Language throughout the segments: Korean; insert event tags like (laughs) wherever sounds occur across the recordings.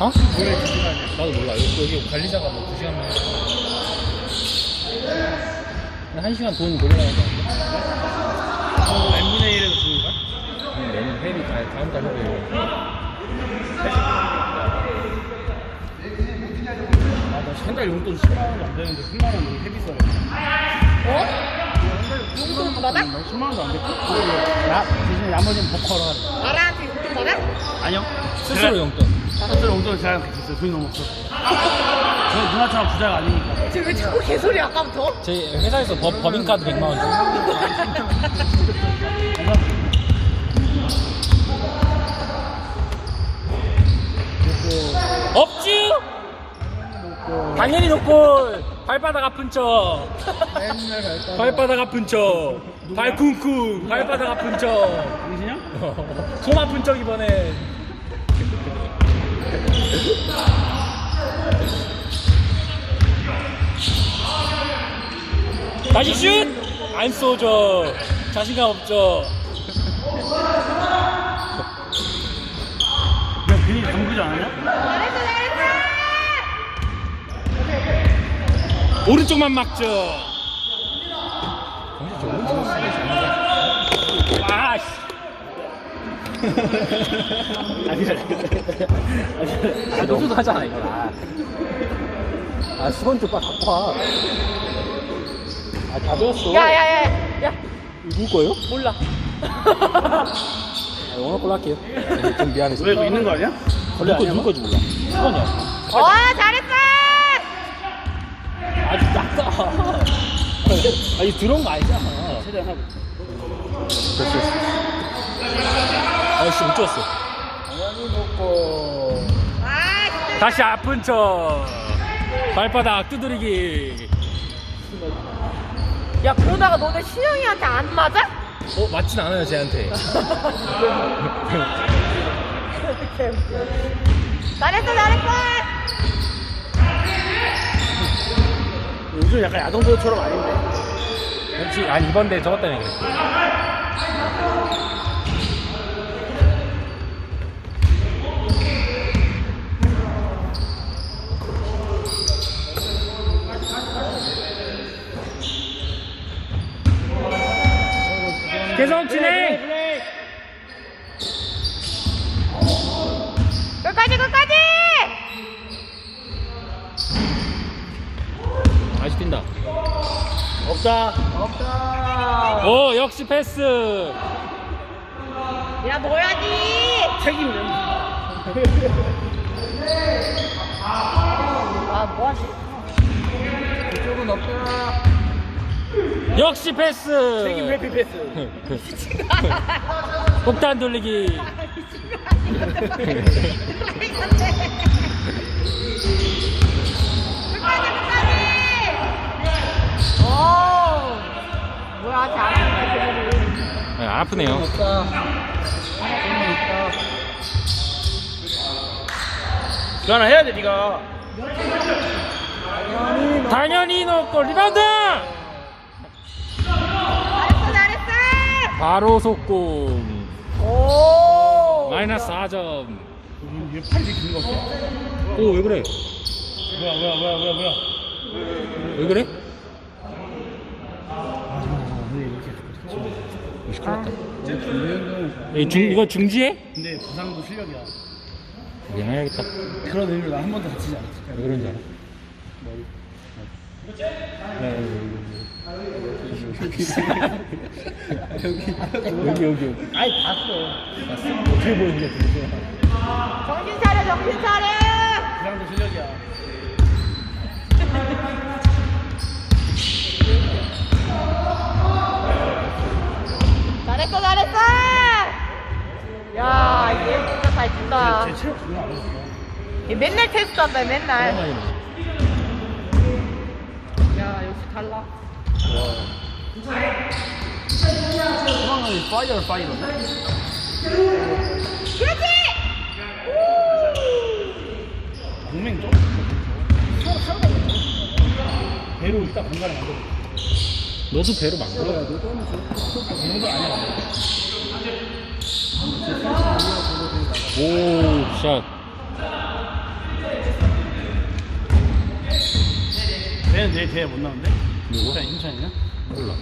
어? 노래 두 시간이야. 나도 몰라. 여기, 여기 관리자가 뭐 2시간만 해. 한 시간 돈 몰라가지고. n분의 1에서 주는 거야? 내년 회비 다, 다음 달 회비. 아, 나 한 달 용돈 10만 원도 안 되는데 10만 원 너무 헤비 써요. 어? 용돈 받아? 10만 원도 안 됐고. 야, 대신에 나머지는 버커로 하래. 나라한테 용돈 받아? 아니요. 스스로 용돈. 스스로 용돈을 제한테 줬어요. 돈이 너무 없어서. 저 누나처럼 부자가 아니니까. 지금 왜 자꾸 개소리 아까부터? 저희 회사에서 법, 법인카드 100만 원 줘. 없지? 당연히 놓고 발바닥 아픈 척. 발바닥 아픈 척. 발 쿵쿵. 발바닥 아픈 척. 당신이요? (laughs) 손 아픈 척 이번에. 다시 슛! 안 쏘죠. 자신감 없죠. 내가 괜히 담그지 않았냐? 오른쪽만 막죠. 아, 씨. 아니야. 아, 너무 하잖아, 이거. 아, 아 수건 좀 빨리 갖고 와. 아, 다 배웠어. 야 야 야 야 누구 거예요? 몰라 아, 영어 걸로 할게요. 네, 좀 미안해서. 왜 이거 있는 거 아니야? 누구 거, 누구 건지 몰라. 수건이야. 어 잘했어! 아주 작다. 아니, 들어온 거 아니잖아. 최대한 하고. 됐어, 됐어. 아이씨, 못 줬어. 당연히 먹고. 아 다시 아픈 척. 발바닥 두드리기. 야 그러다가 너네 신영이한테 안 맞아? 어, 맞진 않아요, 쟤한테. (laughs) 잘했어 잘했어! 요즘 약간 야동소처럼 아닌데. 그렇지. 아니, 이번 대회 저것 때문에 그래. 계속 진행! 끝까지 끝까지! 다시 뛴다. 없다. 없다. 오, 역시 패스! 야 넣어야지! 책임 면. 아 뭐하지? 이쪽은 없다. 역시 패스! 책임 회피 패스. (laughs) 폭탄 돌리기. (laughs) 끝까지 끝까지! 오 뭐야 잘하네 네, 아프네요. 없다. 이거 하나 해야 돼, 니가. 당연히 넣고 리바운드! 잘했어 잘했어! 바로 속공. 오 마이너스 4점. 얘 팔이 되게 긴거 같아. 오, 왜 그래? 뭐야, 뭐야, 뭐야, 뭐야, 뭐야. 왜 그래? 아, 근데 이렇게 시끄럽다. 이 중, 이거 중지해? 근데 부상도 실력이야. 미안해야겠다. 그런 의미로 나한 번도 다치지 않았지. 왜 그런지 알아? 여기, 여기, 여기. 아이, 봤어. 봤어? 어떻게 보이는데, 그게? 정신 차려 정신 차려! 부상도 실력이야. (laughs) 잘했어 잘했어! 야얘 진짜 잘 뛴다 제 체력. 얘 맨날 테스트 한다 맨날 오랜만이네. 야 역시 달라 소방관이 파이어 파이어네? 그렇지! 좀? 배로 이따 공간을 만들어. 너도 배로 만들어. 그런 거 아니야. 오, 샷. 내는 내 대회 못 나온대? 누구? 인천, 인천이냐? 몰라.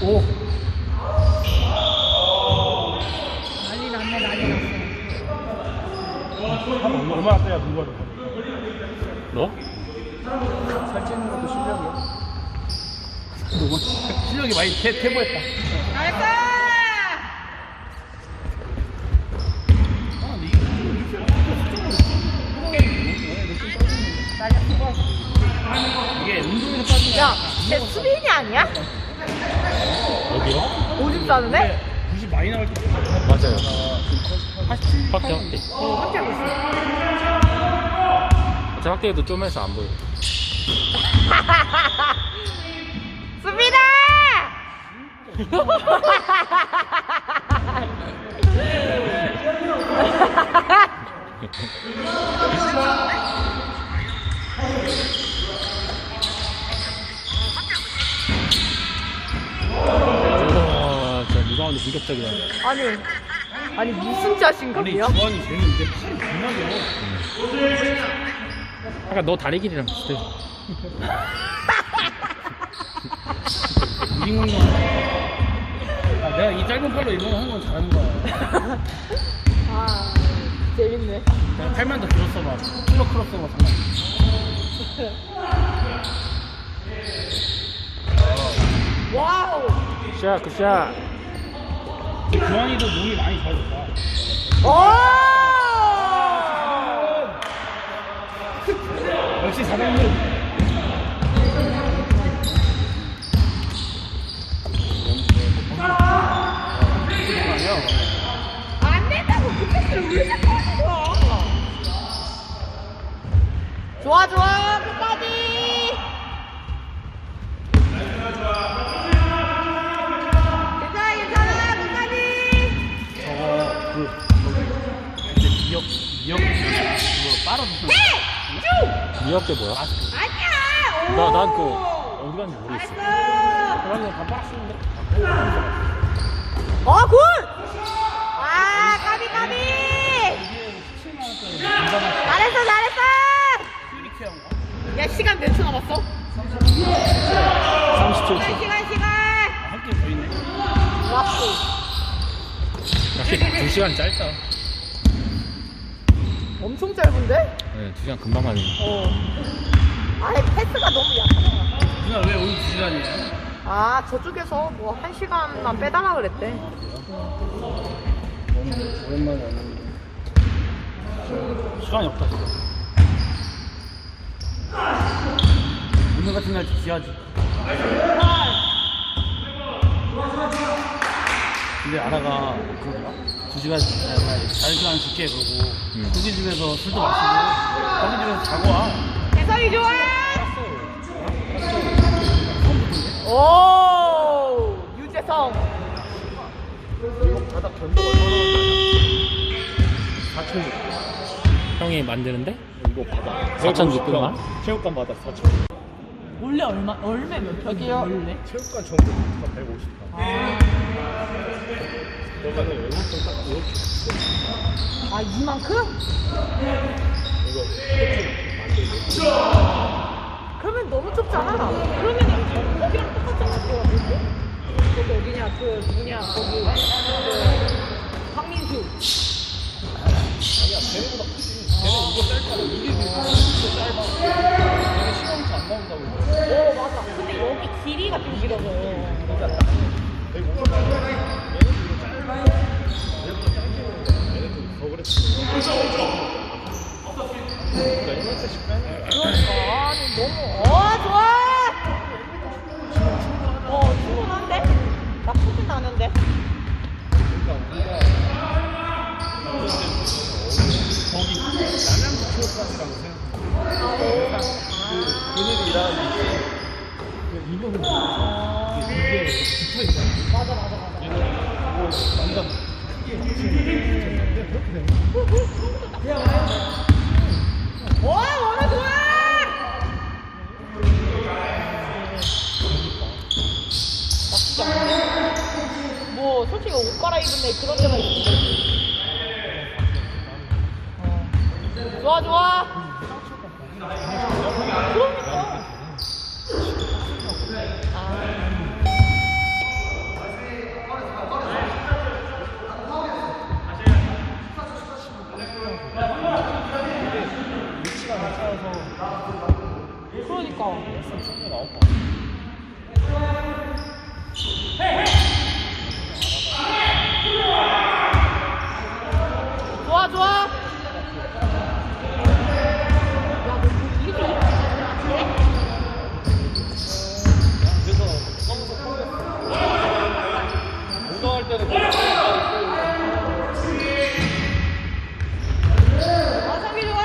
오. 한 얼마나 빼야 그거를. 너? 살 찌는 것도 실력이야. 누구? 실력이 많이 퇴, 퇴보했다. 나이스 이게 운동에서 빠진 게 야, 쟤 수빈이 아니야? 어디요? 오줌 싸는데? 90 많이 나올 때 맞아요. 확대 확대. 어, 함께 하고 있어. 제 확대해도 좀 해서 안 보여. (laughs) 수빈아! 우와, 진짜 리바운드 공격적이다. 아니, 아니 무슨 아니 자신감이야? 주원이 재밌는데 팔이 길어. 아까 너 다리 길이랑 비슷해. 우린 운동. 아, 내가 이 짧은 팔로 이런 거 하는 건 잘하는 거야. (laughs) 아, 재밌네. 내가 팔만 더 길었어 봐. 클로 크로스 뭐 상관. 와우! 굿샷, 굿샷. 주원이도 몸이 많이 좋아졌다. 오! 역시 사장님. 안 된다고 그 패스를 왜 자꾸 하는 거야? 좋아, 좋아, 끝까지! 미역 미역 그거 빨아주는 거. 미역대 뭐야? 아니야! 나, 난 그, 오! 어디 갔는지 모르겠어. 잘했어! 그러면 다 빨았는데. 어, 굿! 아, 까비, 까비! 잘했어, 잘했어! 야, 시간 몇 초 남았어? 37초. 시간, 시간, 시간! 한게 더 있네. 라프. 역시 2시간 짧다. 엄청 짧은데? 네, 2시간 금방 가네. 어. 아예 패스가 너무 약하잖아. 누나 왜 오늘 두 시간이야? 아, 저쪽에서 뭐 한 시간만 빼달라 그랬대. 오랜만에 왔는데. 시간이 없다 진짜. 오늘 같은 날 지하지. 근데 아라가 그, 두 시간, 잘 시간 줄게 그러고, 음. 거기 집에서 술도 마시고, 거기 집에서 자고 와. 해석이 좋아! 오! 유재성. 바닥 얼마나 4,600. 형이 만드는데? 이거 받아. 4,600만? 체육관 받아 4,600. 원 래 얼마, 얼마 몇 평이야? 원래? 체육관 150만. 너가는 외국분 딱 이렇게 아, 이만큼? 이거 만들고 그러면 너무 좁잖아. 그러면 거기랑 똑같잖아. 그거? 거기 어디냐? 그 누구냐? 거기 그 황민수. 아니야 걔네보다 크지 걔네 이거 짧잖아 이게 이거 짧아 안 나온다고 오, 맞아. 근데 여기 길이가 좀 길어서. 그러니까 딱 150만 얘네도 이거 짧아 얘네보다 짧지 얘네도 더 그랬지 이만큼씩 빼놔. 아니, 너무. 어, 좋아! 어, 충분한데? 나쁘진 않은데? 우리가 거기 남양주 체육관이라고 생각해 그 그. 뭐, 있는데. 좋아 좋아. 위치가 괜찮아서 그러니까. 레슨 충분히 나올 것 같아. 좋아 좋아. 야너 이게 이렇게 해? 그래서 서면서 운동할 때는 그런 거 어 성기 좋아.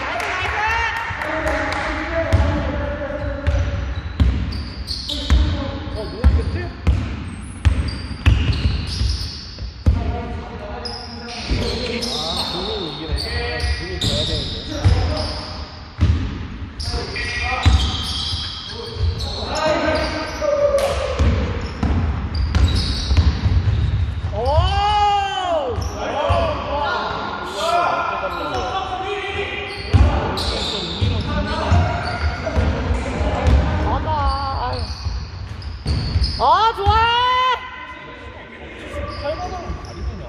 나이스 나이스. 어, 누웠겠지? 아, 공을 이기네. 공을 져야 되는데. 오. 맞아. 아 좋아. 팔만원 많이 드냐?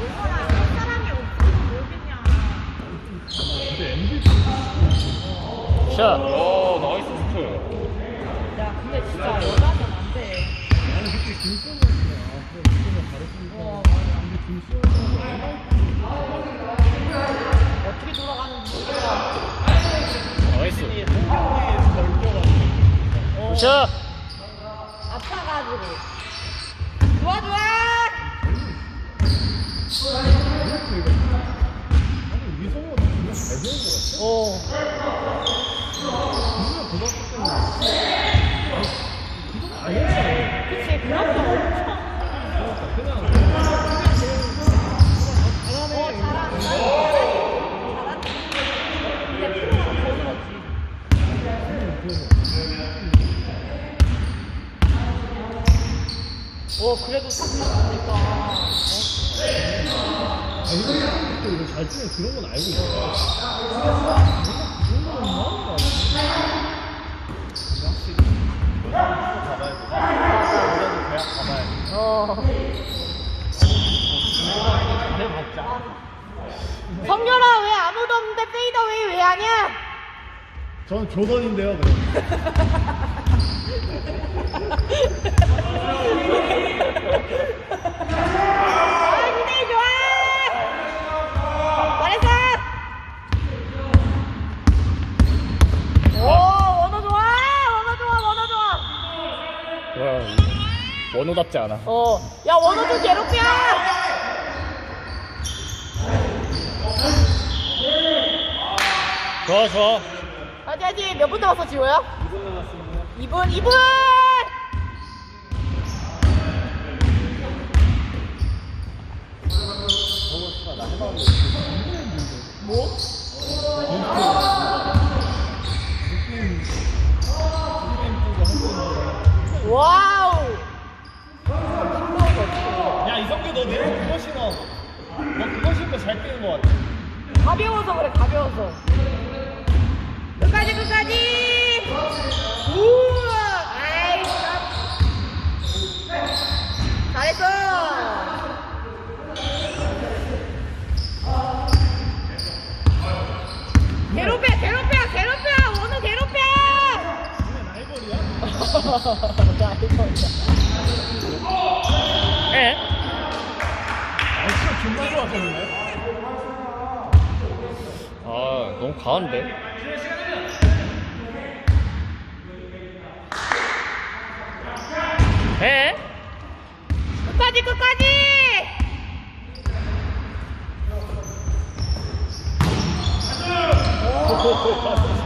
얼마나 사람이 없어서 모르겠냐. 근데 MVP. 샷. 오, 나이스 스트. 야 근데 진짜 여자는 안 돼. 아니, 그때 김수현 선수가 앞으로 김수현 잘했으니까. 어, 근데 김수현 선수가 어떻게 돌아가는지 모르겠다. 나이스. 샷. 아파가지고. 좋아 좋아. 어. 그치 그렇게 엄청. 그러니까 그냥 어 잘하네. 잘한다. 잘한다. 근데 프로가 더 늘었지. 어 그래도. 아, 이거 또 이거 잘 치면 그런 건 알고 있어. 그 정도는 나오는 거 아니야? 확실히. 가봐야 돼. 그래도 대학 가봐야 돼. 어. 내 먹자. 성렬아 왜 아무도 없는데 페이더웨이 왜 하냐? 저는. 아. 와, 원호답지 않아. 어, 야 원호 좀 괴롭혀. 좋아, 좋아. 아직 아직 몇분 남았어 지호야? 2분 남았습니다. 2분 2분. 저번 시간 나 해봤는데 뭐? 와우. 야 이성규 너 내일 그거 신어 너 그거 신고 잘 뛰는 거 같아 가벼워서 그래 가벼워서. 끝까지 끝까지. 우와. 아이 참. 잘했어. 괴롭혀 괴롭혀 괴롭혀 원우 괴롭혀. 그냥 라이벌이야? 에? 날씨가 존나 좋았었는데 아, 너무 과한데? 에? 끝까지 끝까지. 야 (laughs)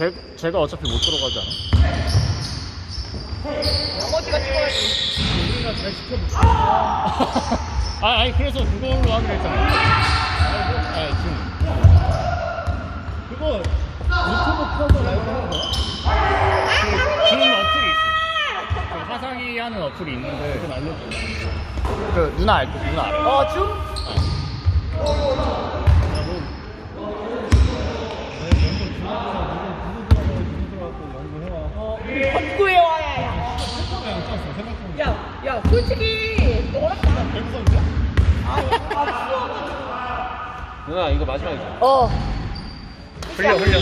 제, 제가 어차피 못 들어가지 않아? 나머지가 찍어야지. 우리가 잘 지켜볼게 (laughs) 아 아니 그래서 그걸로 하기로 했잖아 아 지금 그거 유튜브 켜서 라이브 하는 거야? 그, 그런 어플이 있어 그 화상이 하는 어플이 있는데 그건 알려줘 그 누나 알고 누나 알아 어, 줌? 어, 우리 전구에 와야, 야. 야, 야, 솔직히, 너랑 나. 아, 아. 누나 이거 마지막이죠? 어. 흘려 흘려